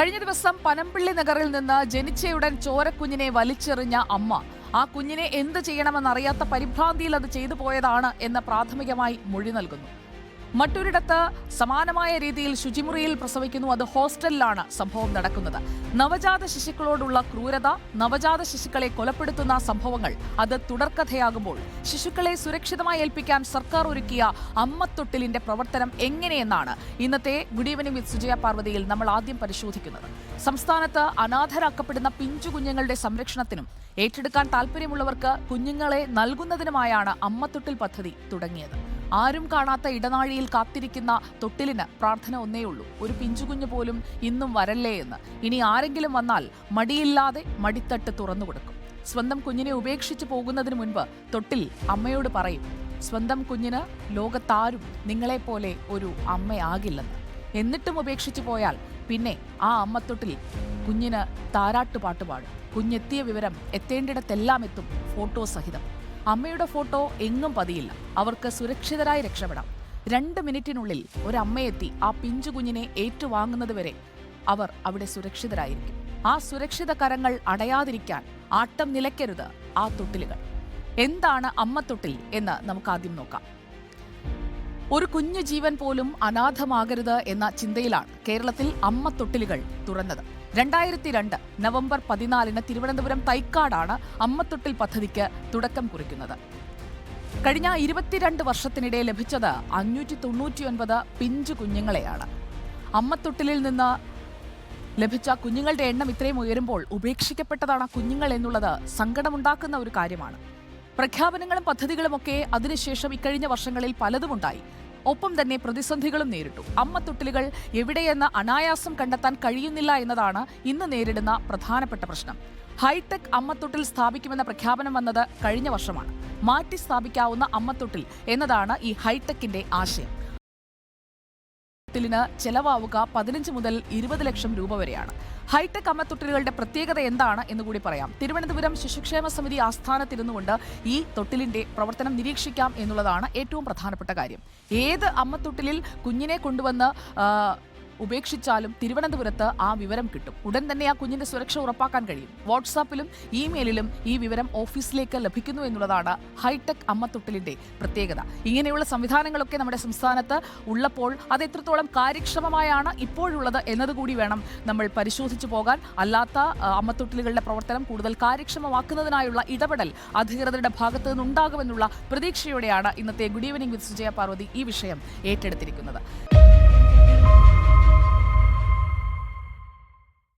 കഴിഞ്ഞ ദിവസം പനമ്പിള്ളി നഗറിൽ നിന്ന് ജനിച്ചയുടൻ ചോരക്കുഞ്ഞിനെ വലിച്ചെറിഞ്ഞ അമ്മ. ആ കുഞ്ഞിനെ എന്ത് ചെയ്യണമെന്നറിയാത്ത പരിഭ്രാന്തിയിൽ അത് ചെയ്തു പോയതാണ് എന്ന് പ്രാഥമികമായി മൊഴി നൽകുന്നു. മറ്റൊരിടത്ത് സമാനമായ രീതിയിൽ ശുചിമുറിയിൽ പ്രസവിക്കുന്നു. അത് ഹോസ്റ്റലിലാണ് സംഭവം നടക്കുന്നത്. നവജാത ശിശുക്കളോടുള്ള ക്രൂരത നവജാത ശിശുക്കളെ കൊലപ്പെടുത്തുന്ന സംഭവങ്ങൾ അത് തുടർക്കഥയാകുമ്പോൾ ശിശുക്കളെ സുരക്ഷിതമായി ഏൽപ്പിക്കാൻ സർക്കാർ ഒരുക്കിയ അമ്മത്തൊട്ടിലിന്റെ പ്രവർത്തനം എങ്ങനെയെന്നാണ് ഇന്നത്തെ ഗുഡ് ഈവനിംഗ് വിത്ത് സുജയ പാർവതിയിൽ നമ്മൾ ആദ്യം പരിശോധിക്കുന്നത്. സംസ്ഥാനത്ത് അനാഥരാക്കപ്പെടുന്ന പിഞ്ചു കുഞ്ഞുങ്ങളുടെ സംരക്ഷണത്തിനും ഏറ്റെടുക്കാൻ താല്പര്യമുള്ളവർക്ക് കുഞ്ഞുങ്ങളെ നൽകുന്നതിനുമായാണ് അമ്മത്തൊട്ടിൽ പദ്ധതി തുടങ്ങിയത്. ആരും കാണാത്ത ഇടനാഴിയിൽ കാത്തിരിക്കുന്ന തൊട്ടിലിന് പ്രാർത്ഥന ഒന്നേയുള്ളൂ ഒരു പിഞ്ചുകുഞ്ഞു പോലും ഇന്നും വരല്ലേ എന്ന്. ഇനി ആരെങ്കിലും വന്നാൽ മടിയില്ലാതെ മടിത്തട്ട് തുറന്നു കൊടുക്കും. സ്വന്തം കുഞ്ഞിനെ ഉപേക്ഷിച്ചു പോകുന്നതിന് മുൻപ് തൊട്ടിൽ അമ്മയോട് പറയും സ്വന്തം കുഞ്ഞിന് ലോകത്താരും നിങ്ങളെപ്പോലെ ഒരു അമ്മയാകില്ലെന്ന്. എന്നിട്ടും ഉപേക്ഷിച്ചു പോയാൽ പിന്നെ ആ അമ്മത്തൊട്ടിൽ കുഞ്ഞിന് താരാട്ടുപാട്ട് പാടും. കുഞ്ഞെത്തിയ വിവരം എത്തേണ്ടിടത്തെല്ലാം എത്തും ഫോട്ടോ സഹിതം. അമ്മയുടെ ഫോട്ടോ എങ്ങും പതിയില്ല. അവർക്ക് സുരക്ഷിതരായി രക്ഷപ്പെടാം. രണ്ട് മിനിറ്റിനുള്ളിൽ ഒരമ്മയെത്തി ആ പിഞ്ചു കുഞ്ഞിനെ ഏറ്റുവാങ്ങുന്നതുവരെ അവർ അവിടെ സുരക്ഷിതരായിരിക്കും. ആ സുരക്ഷിത കരങ്ങൾ അടയാതിരിക്കാൻ ആട്ടം നിലയ്ക്കരുത് ആ തൊട്ടിലുകൾ. എന്താണ് അമ്മത്തൊട്ടിൽ എന്ന് നമുക്ക് ആദ്യം നോക്കാം. ഒരു കുഞ്ഞു ജീവൻ പോലും അനാഥമാകരുത് എന്ന ചിന്തയിലാണ് കേരളത്തിൽ അമ്മ തൊട്ടിലുകൾ തുറന്നത്. രണ്ടായിരത്തി രണ്ട് നവംബർ പതിനാലിന് തിരുവനന്തപുരം തൈക്കാടാണ് അമ്മത്തൊട്ടിൽ പദ്ധതിക്ക് തുടക്കം കുറിക്കുന്നത്. കഴിഞ്ഞ ഇരുപത്തിരണ്ട് വർഷത്തിനിടെ ലഭിച്ചത് അഞ്ഞൂറ്റി തൊണ്ണൂറ്റിയൊൻപത് പിഞ്ചു കുഞ്ഞുങ്ങളെയാണ്. അമ്മത്തൊട്ടിലിൽ നിന്ന് ലഭിച്ച കുഞ്ഞുങ്ങളുടെ എണ്ണം ഇത്രയും ഉയരുമ്പോൾ ഉപേക്ഷിക്കപ്പെട്ടതാണ് കുഞ്ഞുങ്ങൾ എന്നുള്ളത് സങ്കടമുണ്ടാക്കുന്ന ഒരു കാര്യമാണ്. പ്രഖ്യാപനങ്ങളും പദ്ധതികളുമൊക്കെ അതിനുശേഷം ഇക്കഴിഞ്ഞ വർഷങ്ങളിൽ പലതുമുണ്ടായി ഒപ്പം തന്നെ പ്രതിസന്ധികളും നേരിട്ടു. അമ്മ തൊട്ടിലുകൾ എവിടെയെന്ന് അനായാസം കണ്ടെത്താൻ കഴിയുന്നില്ല എന്നതാണ് ഇന്ന് നേരിടുന്ന പ്രധാനപ്പെട്ട പ്രശ്നം. ഹൈടെക് അമ്മത്തൊട്ടിൽ സ്ഥാപിക്കുമെന്ന പ്രഖ്യാപനം വന്നത് കഴിഞ്ഞ വർഷമാണ്. മാറ്റി സ്ഥാപിക്കാവുന്ന അമ്മത്തൊട്ടിൽ എന്നതാണ് ഈ ഹൈടെക്കിന്റെ ആശയം. തൊട്ടിലിന് ചെലവാവുക പതിനഞ്ച് മുതൽ ഇരുപത് ലക്ഷം രൂപ വരെയാണ്. ഹൈടെക് അമ്മത്തൊട്ടിലുകളുടെ പ്രത്യേകത എന്താണ് എന്ന് കൂടി പറയാം. തിരുവനന്തപുരം ശിശുക്ഷേമ സമിതി ആസ്ഥാനത്തിരുന്നുകൊണ്ട് ഈ തൊട്ടിലിന്റെ പ്രവർത്തനം നിരീക്ഷിക്കാം എന്നുള്ളതാണ് ഏറ്റവും പ്രധാനപ്പെട്ട കാര്യം. ഏത് അമ്മത്തൊട്ടിലിൽ കുഞ്ഞിനെ കൊണ്ടുവന്ന് ഉപേക്ഷിച്ചാലും തിരുവനന്തപുരത്ത് ആ വിവരം കിട്ടും. ഉടൻ തന്നെ ആ കുഞ്ഞിന്റെ സുരക്ഷ ഉറപ്പാക്കാൻ കഴിയും. വാട്സാപ്പിലും ഇമെയിലിലും ഈ വിവരം ഓഫീസിലേക്ക് ലഭിക്കുന്നു എന്നുള്ളതാണ് ഹൈടെക് അമ്മത്തൊട്ടിലിന്റെ പ്രത്യേകത. ഇങ്ങനെയുള്ള സംവിധാനങ്ങളൊക്കെ നമ്മുടെ സംസ്ഥാനത്ത് ഉള്ളപ്പോൾ അത് എത്രത്തോളം കാര്യക്ഷമമായാണ് ഇപ്പോഴുള്ളത് എന്നതുകൂടി വേണം നമ്മൾ പരിശോധിച്ചു പോകാൻ. അല്ലാത്ത അമ്മത്തൊട്ടിലുകളുടെ പ്രവർത്തനം കൂടുതൽ കാര്യക്ഷമമാക്കുന്നതിനായുള്ള ഇടപെടൽ അധികൃതരുടെ ഭാഗത്തു നിന്നുണ്ടാകുമെന്നുള്ള പ്രതീക്ഷയോടെയാണ് ഇന്നത്തെ good evening with Sujaya Parvathy ഈ വിഷയം ഏറ്റെടുത്തിരിക്കുന്നത്.